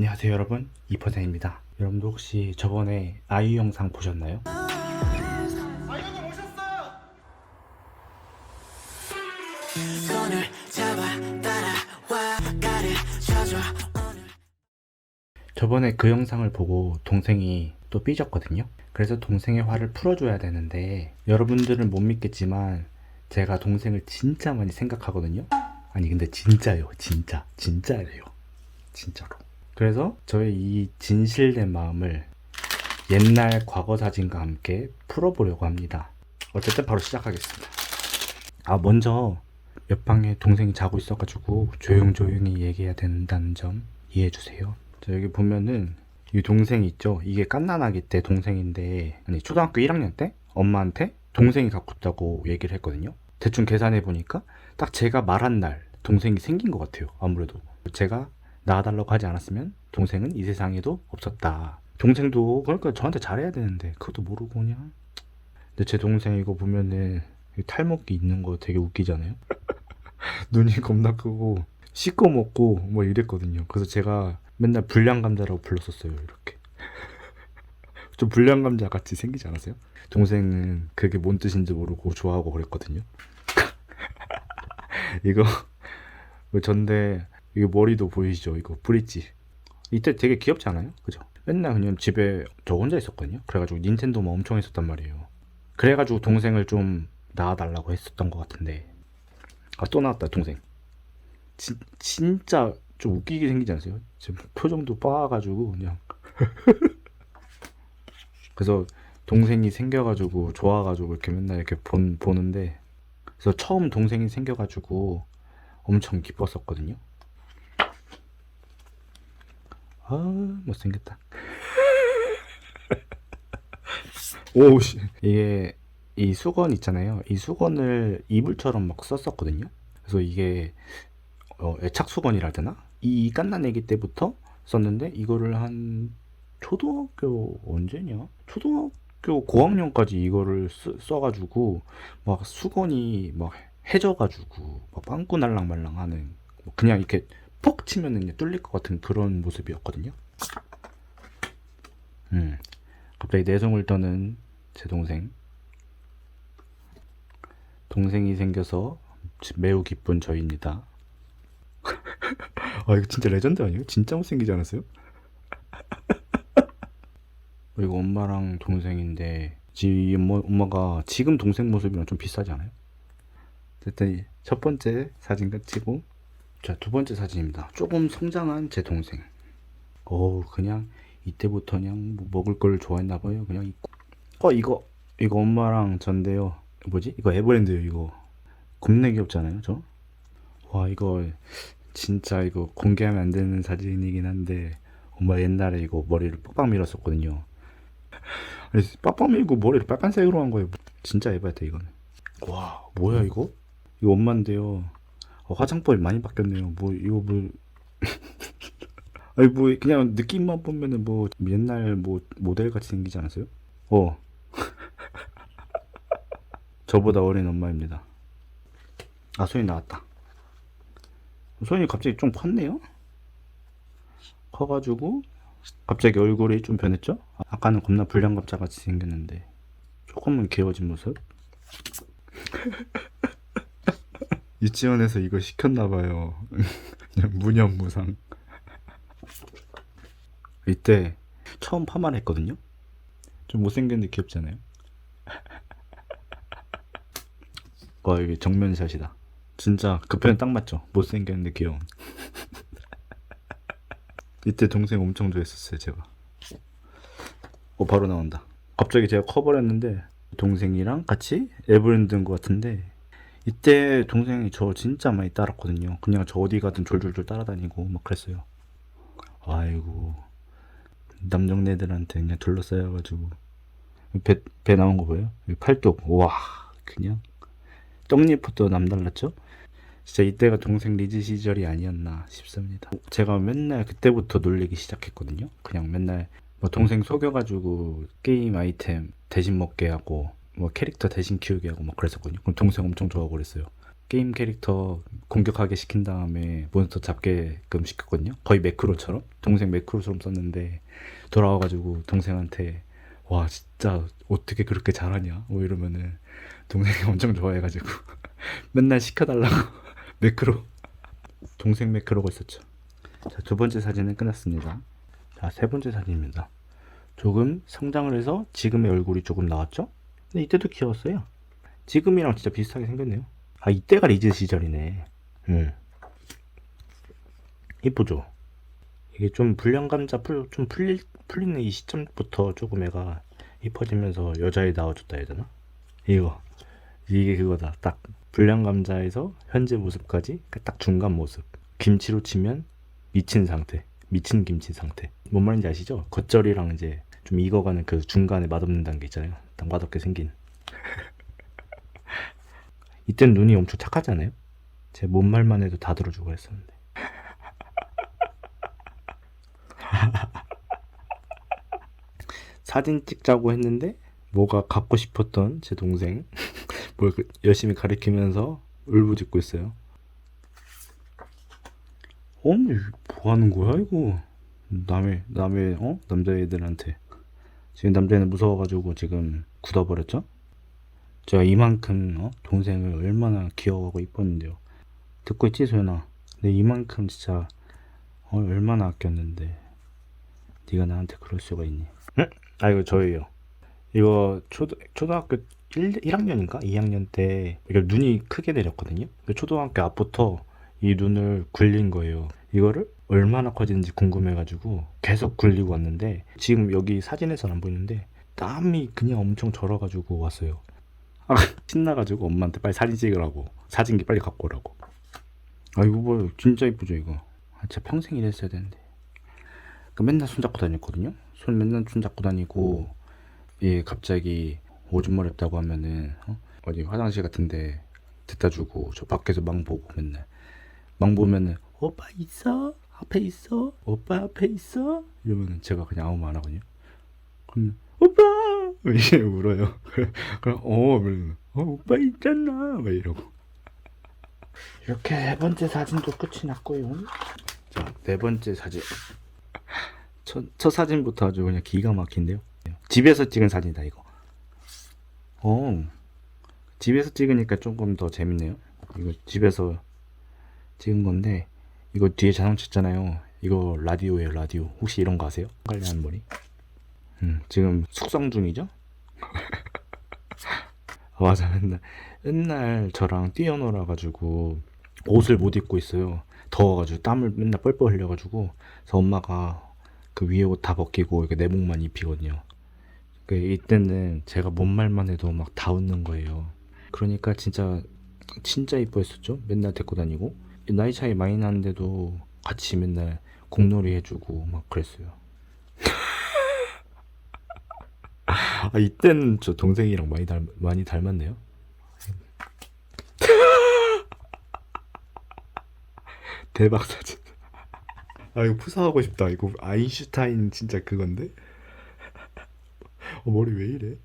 안녕하세요 여러분. 이퍼센입니다. 여러분도 혹시 저번에 아이유 영상 보셨나요? 저번에 그 영상을 보고 동생이 또 삐졌거든요. 그래서 동생의 화를 풀어줘야 되는데 여러분들은 못 믿겠지만 제가 동생을 진짜 많이 생각하거든요. 아니 근데 진짜요. 진짜. 진짜예요. 진짜로 그래서 저의 이 진실된 마음을 옛날 과거 사진과 함께 풀어보려고 합니다 어쨌든 바로 시작하겠습니다 아 먼저 옆방에 동생이 자고 있어가지고 조용조용히 얘기해야 된다는 점 이해해주세요. 자 여기 보면은 이 동생이 있죠. 이게 깐난아기 때 동생인데 아니 초등학교 1학년 때 엄마한테 동생이 갖고 있다고 얘기를 했거든요. 대충 계산해 보니까 딱 제가 말한 날 동생이 생긴 것 같아요. 아무래도 제가 낳아달라고 하지 않았으면 동생은 이 세상에도 없었다. 동생도 그러니까 저한테 잘해야 되는데 그것도 모르고 그냥. 근데 제 동생 이거 보면은 이 탈목이 있는 거 되게 웃기잖아요. 눈이 겁나 크고 씻고 먹고 뭐 이랬거든요. 그래서 제가 맨날 불량 감자라고 불렀었어요. 이렇게 좀 불량 감자 같이 생기지 않았어요? 동생은 그게 뭔 뜻인지 모르고 좋아하고 그랬거든요. 이거 그 전데 이거 머리도 보이시죠? 이거 브릿지. 이때 되게 귀엽지 않아요? 그죠? 맨날 그냥 집에 저 혼자 있었거든요. 그래가지고 닌텐도만 엄청 했었단 말이에요. 그래가지고 동생을 좀 낳아달라고 했었던 것 같은데 아 또 나왔다 동생 진, 진짜 좀 웃기게 생기지 않으세요? 지금 표정도 빠가지고 그냥 그래서 동생이 생겨가지고 좋아가지고 이렇게 맨날 이렇게 본, 보는데 그래서 처음 동생이 생겨가지고 엄청 기뻤었거든요 아 못생겼다 오씨 이게 이 수건 있잖아요. 이 수건을 이불처럼 막 썼었거든요. 그래서 이게 어, 애착 수건이라 되나? 이 깐난애기 때부터 썼는데 이거를 한 초등학교 언제냐? 초등학교 고학년까지 이거를 쓰, 써가지고 막 수건이 막 해져가지고 막 빵꾸 날랑말랑하는 뭐 그냥 이렇게 퍽 치면은 뚫릴 것 같은 그런 모습이었거든요. 음, 갑자기 내성을 떠는 제 동생. 동생이 생겨서 매우 기쁜 저입니다. 아 이거 진짜 레전드 아니에요? 진짜 못생기지 않았어요? 그리고 엄마랑 동생인데 지 엄마, 엄마가 지금 동생 모습이랑 좀 비슷하지 않아요? 어쨌든 첫 번째 사진 끝이고 자 두 번째 사진입니다. 조금 성장한 제 동생. 어 그냥 이때부터 그냥 뭐 먹을 걸 좋아했나 봐요. 그냥 입고. 어 이거 이거 엄마랑 전데요. 뭐지? 이거 에버랜드요 이거. 겁나 귀엽잖아요, 저. 와 이거 진짜 이거 공개하면 안 되는 사진이긴 한데 엄마 옛날에 이거 머리를 빡빡 밀었었거든요. 아니, 빡빡 밀고 머리를 빨간색으로 한 거예요. 진짜 에바였다 이거는. 와 뭐야 이거? 이거 엄마인데요. 어, 화장법이 많이 바뀌었네요. 뭐 이거 뭐 아니 뭐 그냥 느낌만 보면은 뭐 옛날 뭐 모델 같이 생기지 않았어요? 어. 저보다 어린 엄마입니다. 아, 소연이 나왔다. 소연이 갑자기 좀 컸네요? 커가지고, 갑자기 얼굴이 좀 변했죠? 아까는 겁나 불량감자 같이 생겼는데, 조금은 귀여워진 모습? 유치원에서 이거 시켰나 봐요. 그냥 무념무상. 이때 처음 파마를 했거든요? 좀 못생겼는데 귀엽잖아요? 와 이게 정면샷이다 진짜 그 표현 딱 맞죠 못생겼는데 귀여운 이때 동생 엄청 좋아했었어요 제가 어 바로 나온다 갑자기 제가 커버렸는데 동생이랑 같이 에버랜드인 것 같은데 이때 동생이 저 진짜 많이 따랐거든요 그냥 저 어디 가든 졸졸졸 따라다니고 막 그랬어요 아이고 남정네들한테 그냥 둘러싸여가지고 배, 배 나온 거 보여요? 팔뚝 와 그냥 떡잎부터 남달랐죠? 진짜 이때가 동생 리즈 시절이 아니었나 싶습니다. 제가 맨날 그때부터 놀리기 시작했거든요. 그냥 맨날 뭐 동생 속여가지고 게임 아이템 대신 먹게 하고 뭐 캐릭터 대신 키우게 하고 막 그랬었거든요. 그럼 동생 엄청 좋아하고 그랬어요. 게임 캐릭터 공격하게 시킨 다음에 몬스터 잡게끔 시켰거든요. 거의 매크로처럼 동생 매크로처럼 썼는데 돌아와가지고 동생한테 와 진짜 어떻게 그렇게 잘하냐 뭐 이러면은 동생이 엄청 좋아해가지고 맨날 시켜달라고 매크로 동생 매크로가 있었죠. 자, 두 번째 사진은 끝났습니다. 자, 세 번째 사진입니다. 조금 성장을 해서 지금의 얼굴이 조금 나왔죠? 근데 이때도 귀여웠어요. 지금이랑 진짜 비슷하게 생겼네요. 아, 이때가 리즈 시절이네. 음. 이쁘죠? 이게 좀 불량감자 풀, 좀 풀리, 풀리는 이 시점부터 조금 애가 이뻐지면서 여자애 나와줬다 해야 되나? 이거. 이게 그거다. 딱 불량 감자에서 현재 모습까지 그딱 중간 모습. 김치로 치면 미친 상태. 미친 김치 상태. 뭔 말인지 아시죠? 겉절이랑 이제 좀 익어가는 그 중간에 맛없는 단계 있잖아요. 딱 맛없게 생긴. 이땐 눈이 엄청 착하잖아요. 제뭔 말만 해도 다 들어주고 했었는데. 사진 찍자고 했는데 뭐가 갖고 싶었던 제 동생 뭘 그- 열심히 가리키면서 울부짖고 있어요. 어머, 뭐 하는 거야 이거? 남의 남의 어 남자애들한테 지금 남자애는 무서워가지고 지금 굳어버렸죠? 제가 이만큼 어? 동생을 얼마나 귀여워하고 이뻤는데요. 듣고 있지 소연아? 내 이만큼 진짜 어, 얼마나 아꼈는데 네가 나한테 그럴 수가 있니? 응? 아 이거 저예요. 이거 초등 초등학교 1, 1학년인가 2학년 때 이거 눈이 크게 내렸거든요. 그 초등학교 앞부터 이 눈을 굴린 거예요. 이거를 얼마나 커지는지 궁금해가지고 계속 굴리고 왔는데 지금 여기 사진에서는 안 보이는데 땀이 그냥 엄청 절어가지고 왔어요. 아, 신나가지고 엄마한테 빨리 사진 찍으라고 사진기 빨리 갖고 오라고. 아 이거 뭐 진짜 이쁘죠 이거. 아, 진짜 평생 이랬어야 되는데. 그 맨날 손잡고 다녔거든요. 손 맨날 손잡고 다니고 예 갑자기 오줌 마렵다고 하면은 어? 어디 화장실 같은데 데다 주고 저 밖에서 망 보고 맨날 망 보면은 오빠 있어 앞에 있어 오빠 앞에 있어 이러면은 제가 그냥 아무 말 안 하거든요. 그럼 오빠 이렇게 울어요. 그럼 어 그러면 어 오빠 있잖아 막 이러고 이렇게 네 번째 사진도 끝이 났고요. 자 네 번째 사진 첫, 첫 사진부터 아주 그냥 기가 막힌데요. 집에서 찍은 사진이다 이거. 어 집에서 찍으니까 조금 더 재밌네요. 이거 집에서 찍은 건데 이거 뒤에 자동차 있잖아요. 이거 라디오예요 라디오. 혹시 이런 거 아세요? 관리하는 머리. 음 지금 숙성 중이죠? 아, 맞아 맨날 맨날 저랑 뛰어놀아 가지고 옷을 못 입고 있어요. 더워가지고 땀을 맨날 뻘뻘 흘려가지고 그래서 엄마가 그 위에 옷 다 벗기고 이렇게 내복만 입히거든요. 그 이때는 제가 뭔 말만 해도 막 다 웃는 거예요. 그러니까 진짜 진짜 이뻐했었죠. 맨날 데리고 다니고 나이 차이 많이 나는데도 같이 맨날 공놀이 해주고 막 그랬어요. 아 이때는 저 동생이랑 많이 닮 많이 닮았네요. 대박 사진. 아 이거 푸사하고 싶다. 이거 아인슈타인 진짜 그건데. 어, 머리 왜 이래?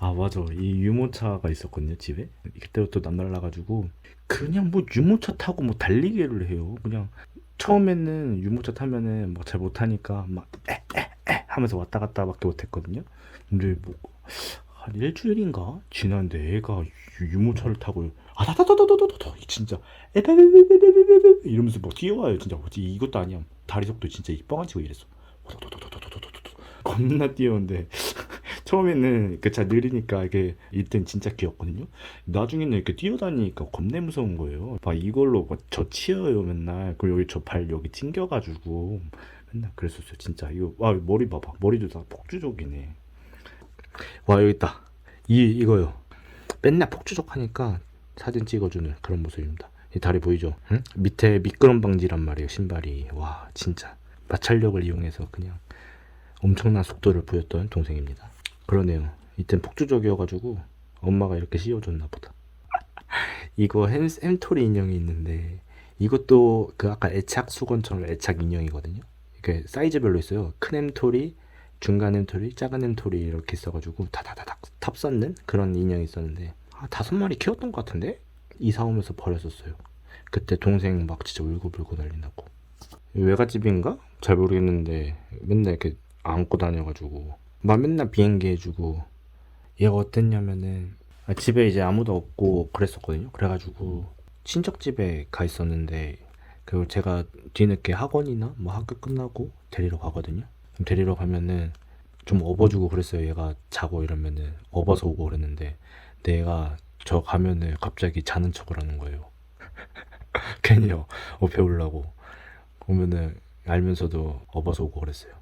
아 맞아 이 유모차가 있었거든요 집에 그때부터 남달라가지고 그냥 뭐 유모차 타고 뭐 달리기를 해요 그냥 처음에는 유모차 타면은 뭐 잘 못하니까 막 에에에 하면서 왔다 갔다 밖에 못했거든요 근데 뭐 한 일주일인가 지난데 애가 유모차를 타고 아다다다다다다다 진짜 에베베베베베베베 이러면서 막 뛰어와요 진짜 어디 이것도 아니야 다리 속도 진짜 뻥안 치고 이랬어 겁나 뛰었는데 처음에는 그 차 느리니까 이게 이땐 진짜 귀엽거든요. 나중에는 이렇게 뛰어다니니까 겁내 무서운 거예요. 막 이걸로 막저 치어요 맨날. 그리고 여기 저 발 여기 튕겨가지고 맨날 그랬었어요. 진짜 이거 와 머리 봐봐. 머리도 다 폭주족이네. 와 여기 있다. 이 이거요. 맨날 폭주족 하니까 사진 찍어주는 그런 모습입니다. 이 다리 보이죠? 응? 밑에 미끄럼 방지란 말이에요. 신발이 와 진짜 마찰력을 이용해서 그냥 엄청난 속도를 보였던 동생입니다. 그러네요. 이땐 폭주족이어가지고 엄마가 이렇게 씌워줬나 보다. 이거 햄, 햄토리 인형이 있는데 이것도 그 아까 애착 수건처럼 애착 인형이거든요. 이게 사이즈별로 있어요. 큰 햄토리, 중간 햄토리, 작은 햄토리 이렇게 있어가지고 다다다닥 탑 쌓는 그런 인형이 있었는데 아, 다섯 마리 키웠던 것 같은데 이사 오면서 버렸었어요. 그때 동생 막 진짜 울고불고 난리나고 외갓집인가 잘 모르겠는데 맨날 이렇게 안고 다녀가지고 막 맨날 비행기 해주고 얘가 어땠냐면은 아, 집에 이제 아무도 없고 그랬었거든요. 그래가지고 친척 집에 가 있었는데 그리고 제가 뒤늦게 학원이나 뭐 학교 끝나고 데리러 가거든요. 데리러 가면은 좀 업어주고 그랬어요. 얘가 자고 이러면은 업어서 오고 그랬는데 내가 저 가면은 갑자기 자는 척을 하는 거예요. 괜히요. 업해 오려고. 오면은 알면서도 업어서 오고 그랬어요.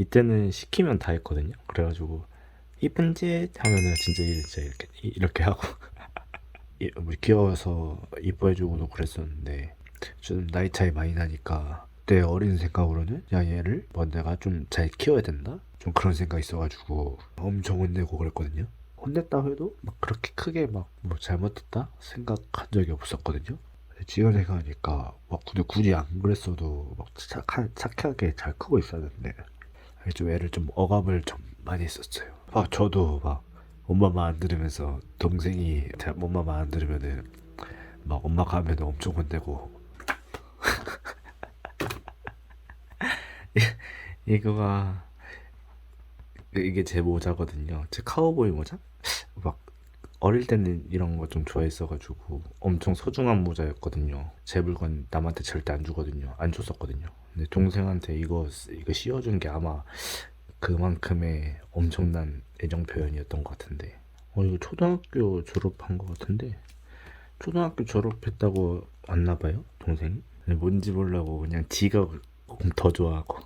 이때는 시키면 다 했거든요. 그래가지고 이쁜 짓 하면은 진짜 진짜 이렇게 이렇게 하고. 이- 우리 귀여워서 이뻐해주고도 그랬었는데 좀 나이 차이 많이 나니까 그때 어린 생각으로는 야 얘를 뭐 내가 좀 잘 키워야 된다? 좀 그런 생각이 있어가지고 엄청 혼내고 그랬거든요. 혼냈다 해도 막 그렇게 크게 막 뭐 잘못했다 생각한 적이 없었거든요. 지금 생각하니까 막 굳이 안 그랬어도 막 착한, 착하게 잘 크고 있었는데 좀 애를 좀 억압을 좀 많이 했었어요 막 저도 막 엄마 말 안 들으면서 동생이 제 엄마 말 안 들으면은 막 엄마 가면 엄청 혼내고 이- 이거가 이게 제 모자거든요. 제 카우보이 모자? 막 어릴 때는 이런 거 좀 좋아했어가지고 엄청 소중한 모자였거든요. 제 물건 남한테 절대 안 주거든요. 안 줬었거든요. 근데 동생한테 이거 이거 씌워준 게 아마 그만큼의 엄청난 애정 표현이었던 것 같은데. 어 이거 초등학교 졸업한 것 같은데. 초등학교 졸업했다고 왔나 봐요. 근데 뭔지 모르고 그냥 지가 더 좋아하고.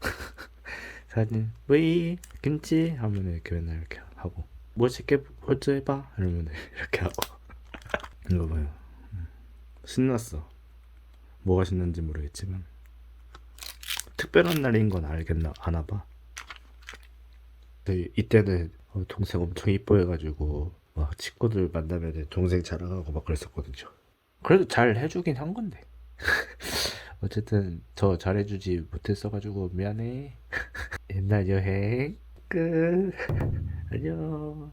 사진 왜 김치? 하면 이렇게 맨날 이렇게 하고 멋있게 포즈해봐. 이러면 이렇게 하고. 이거 봐요. 음. 신났어. 뭐가 신난지 모르겠지만 특별한 날인 건 알겠나 아나 봐 이때는 어, 동생 엄청 이뻐해가지고 막 친구들 만나면 동생 자랑하고 막 그랬었거든요 그래도 잘 해주긴 한 건데 어쨌든 저 잘해주지 못했어가지고 미안해. 옛날 여행 끝. 안녕.